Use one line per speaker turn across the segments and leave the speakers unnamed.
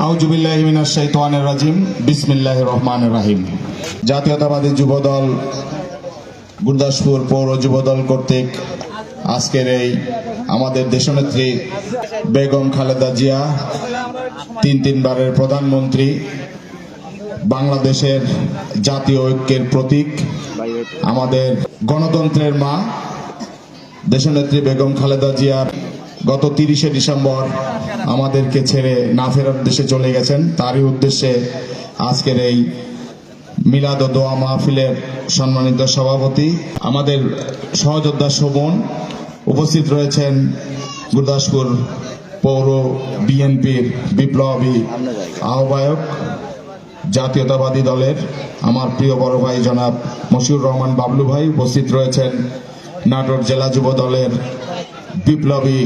আউজুবিল্লাহিমিনাশ শাইতানির রাজিম। বিসমিল্লাহির রহমানির রহিম। জাতীয়তাবাদী যুবদল গুরদাসপুর পৌর যুবদল কর্তৃক আজকের এই আমাদের দেশনেত্রী বেগম খালেদা জিয়া, তিন তিনবারের প্রধানমন্ত্রী, বাংলাদেশের জাতীয় ঐক্যের প্রতীক, আমাদের গণতন্ত্রের মা, দেশনেত্রী বেগম খালেদা জিয়ার গত তিরিশে ডিসেম্বর আমাদেরকে ছেড়ে না ফেরার দেশে চলে গেছেন। তারই উদ্দেশ্যে আজকের এই মিলাদ ও দোয়া মাহফিলের সম্মানিত সভাপতি, আমাদের সহযোদ্ধা শোভন উপস্থিত রয়েছেন গুরদাসপুর পৌর বিএনপির বিপ্লবী আহ্বায়ক, জাতীয়তাবাদী দলের আমার প্রিয় বড় ভাই জনাব মশিউর রহমান বাবলু ভাই, উপস্থিত রয়েছেন নাটোর জেলা যুব দলের বিপ্লবী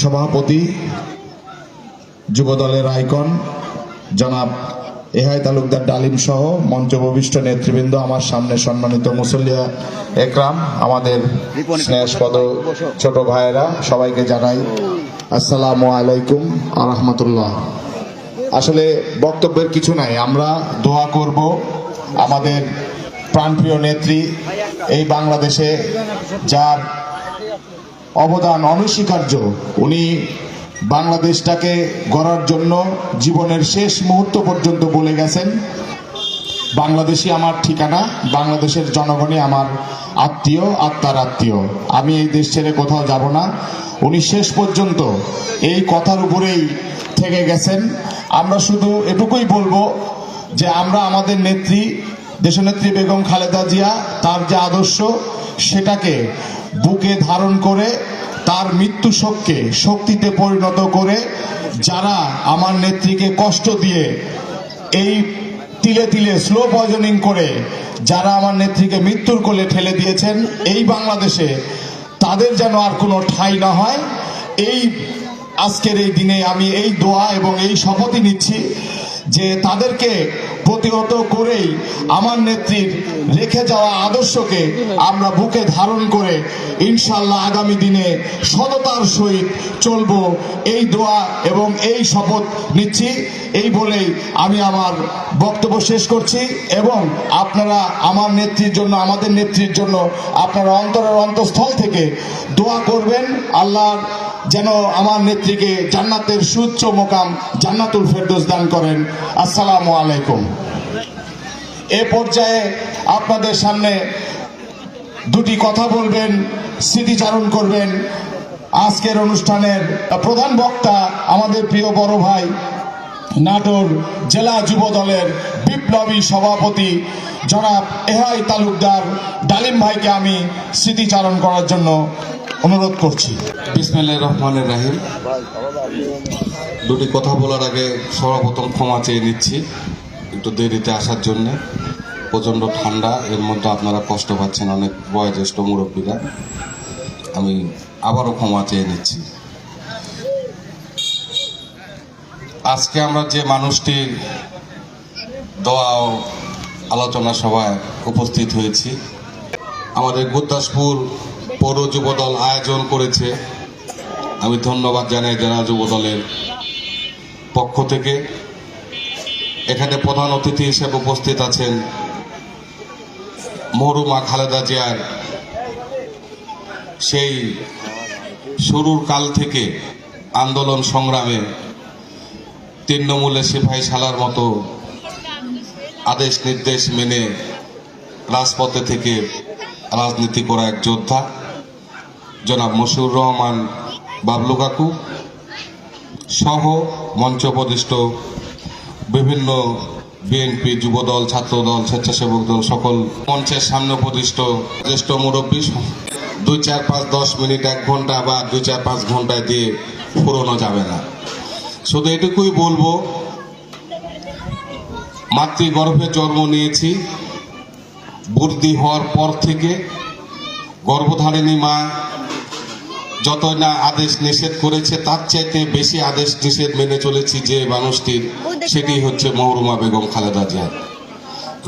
সভাপতি, যুবদলের আইকন, জনাব এহাই তালুকদার ডালিম সহ মঞ্চ উপবিষ্ট নেতৃবৃন্দ, আমার সামনে সম্মানিত মুসল্লিয়া একরাম, আমাদের স্নেহস্পদ ছোট ভাইয়েরা, সবাইকে জানাই আসসালামু আলাইকুম আ রহমতুল্লাহ। আসলে বক্তব্যের কিছু নাই, আমরা দোয়া করব আমাদের প্রাণপ্রিয় নেত্রী, এই বাংলাদেশে যার অবদান অনস্বীকার্য। উনি বাংলাদেশটাকে গড়ার জন্য জীবনের শেষ মুহূর্ত পর্যন্ত বলে গেছেন। বাংলাদেশই আমার ঠিকানা, বাংলাদেশের জনগণই আমার আত্মীয়, আত্মার আত্মীয়। আমি এই দেশ ছেড়ে কোথাও যাব না। উনি শেষ পর্যন্ত এই কথার উপরেই থেকে গেছেন। আমরা শুধু এটুকুই বলব যে আমরা আমাদের নেত্রী, দেশনেত্রী বেগম খালেদা জিয়া, তার যে আদর্শ, সেটাকে বুকে ধারণ করে তার মৃত্যু শোককে, শক্তিতে পরিণত করে যারা আমার নেত্রীকে কষ্ট দিয়ে এই তিলে তিলে স্লো পয়জনিং করে যারা আমার নেত্রীকে মৃত্যুর কোলে ঠেলে দিয়েছেন এই বাংলাদেশে, তাদের যেন আর কোনো ঠাঁই না হয়। এই আজকের এই দিনে আমি এই দোয়া এবং এই শপথই নিচ্ছি যে তাদেরকে প্রতিহত করেই আমার নেত্রীর রেখে যাওয়া আদর্শকে আমরা বুকে ধারণ করে ইনশাল্লাহ আগামী দিনে সততার সহিত চলবো। এই দোয়া এবং এই শপথ নিচ্ছি। এই বলেই আমি আমার বক্তব্য শেষ করছি এবং আপনারা আমার নেত্রীর জন্য, আমাদের নেত্রীর জন্য আপনারা অন্তরের অন্তঃস্থল থেকে দোয়া করবেন। আল্লাহর যেন আমার নেত্রীকে জান্নাতের সুচ্চ মোকাম জান্নাতুল ফেরদৌস দান করেন। আসসালামু আলাইকুম। এ পর্যায়ে আপনাদের সামনে দুটি কথা বলবেন, স্মৃতিচারণ করবেন। আজকের অনুষ্ঠানের প্রধান বক্তা আমাদের প্রিয় বড় ভাই নাটোর জেলা যুব দলের বিপ্লবী সভাপতি জনাব এহাই তালুকদার ডালিম ভাইকে আমি স্মৃতিচারণ করার জন্য অনুরোধ করছি।
বিসমিল্লাহ রহমানের রাহিম। দুটি কথা বলার আগে সর্বপ্রথম ক্ষমা চেয়ে নিচ্ছি। একটু দেরিতে আসার জন্য। প্রচণ্ড ঠান্ডা, এর মধ্যে আপনারা কষ্ট পাচ্ছেন অনেক বয়োজ্যেষ্ঠ মুরব্বীরা। আমি আবারও ক্ষমা চেয়ে নিচ্ছি। আজকে আমরা যে মানুষটির দোয়া আলোচনা সভায় উপস্থিত হয়েছি, আমাদের গুরদাসপুর পৌর যুবদল আয়োজন করেছে। আমি ধন্যবাদ জানাই জেলা যুবদলের পক্ষ থেকে। এখানে প্রধান অতিথি হিসেবে উপস্থিত আছেন মহরুমা খালেদা জিয়ার সেই শুরুর কাল থেকে আন্দোলন সংগ্রামে তৃণমূলে সিপাহী সালার মতো আদেশ নির্দেশ মেনে রাজপথে থেকে রাজনীতি করা এক যোদ্ধা, জনাব মশিউর রহমান বাবলু কাকু সহ মঞ্চ বিভিন্ন বিএনপি যুবদল, ছাত্রদল, স্বেচ্ছাসেবক দল, সকল মঞ্চের সামনে উপদিষ্ট জ্যেষ্ঠ মুরব্বী, দুই চার পাঁচ দশ মিনিট, এক ঘণ্টা বা দুই চার পাঁচ ঘন্টায় দিয়ে ফুরোনো যাবে না। শুধু এটুকুই বলব, মাতৃগর্ভে জন্ম নিয়েছি, বুদ্ধি হওয়ার পর থেকে গর্ভধারিণী মা যতই না আদেশ নিষেধ করেছে তার চাইতে বেশি আদেশ নিষেধ মেনে চলেছি যে মানুষটির সেটি হচ্ছে মহরুমা বেগম খালেদা জিয়া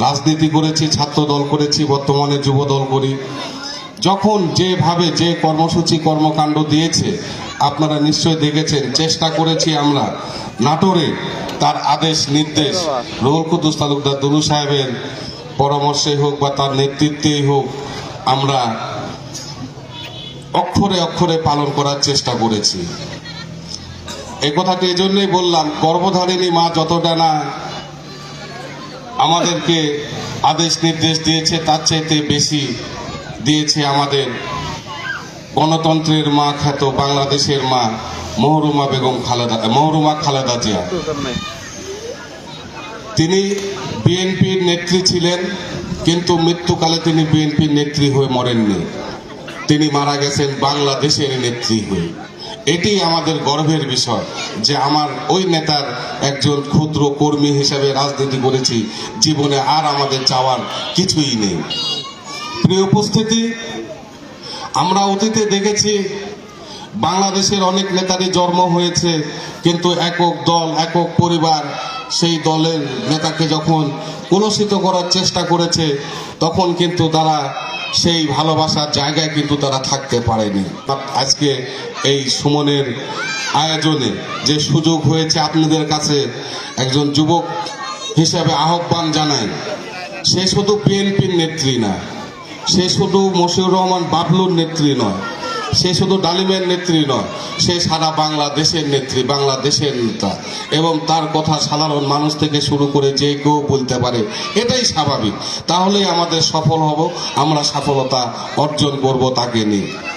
রাজনীতি করেছি ছাত্র দল করেছি বর্তমানে যুব দল করি। যখন যেভাবে যে কর্মসূচি কর্মকাণ্ড দিয়েছে আপনারা নিশ্চয় দেখেছেন চেষ্টা করেছি আমরা নাটোরে তার আদেশ নির্দেশ। রুহুল কুদ্দুস তালুকদার দুলু সাহেবের পরামর্শে হোক বা তার নেতৃত্বেই হোক আমরা অক্ষরে অক্ষরে পালন করার চেষ্টা করেছি। এই কথাটি এজন্যই বললাম, গর্ভধারিণী মা যতটা না আমাদেরকে আদেশ নির্দেশ দিয়েছে, তার চাইতে বেশি দিয়েছে আমাদের গণতন্ত্রের মা খ্যাত বাংলাদেশের মা মহরুমা বেগম খালেদা, মহরুমা খালেদা জিয়া। তিনি বিএনপির নেত্রী ছিলেন, কিন্তু মৃত্যুকালে তিনি বিএনপির নেত্রী হয়ে মরেননি। তিনি মারা গেছেন বাংলাদেশের নেত্রী হয়ে। এটি আমাদের গর্বের বিষয় যে আমার ওই নেতার একজন ক্ষুদ্র কর্মী হিসেবে রাজনীতি করেছি, জীবনে আর আমাদের চাওয়ার কিছুই নেই। প্রিয় উপস্থিতি, আমরা অতীতে দেখেছি বাংলাদেশের অনেক নেতারই জন্ম হয়েছে, কিন্তু একক দল, একক পরিবার সেই দলের নেতাকে যখন কলুষিত করার চেষ্টা করেছে, তখন কিন্তু তারা সেই ভালোবাসার জায়গায় কিন্তু তারা থাকতে পারেনি। আজকে এই সুমনের আয়োজনে যে সুযোগ হয়েছে আপনাদের কাছে একজন যুবক হিসাবে আহ্বান জানাই, সে শুধু বিএনপির নেত্রী না, সে শুধু মশিউর রহমান বাবলুর নেত্রী নয় সে শুধু ডালিমের নেত্রী নয়, সে সারা বাংলাদেশের নেত্রী, বাংলাদেশের নেতা। এবং তার কথা সাধারণ মানুষ থেকে শুরু করে যে কেউ বলতে পারে, এটাই স্বাভাবিক। তাহলেই আমাদের সফল হব, আমরা সফলতা অর্জন করব তাকে নিয়ে।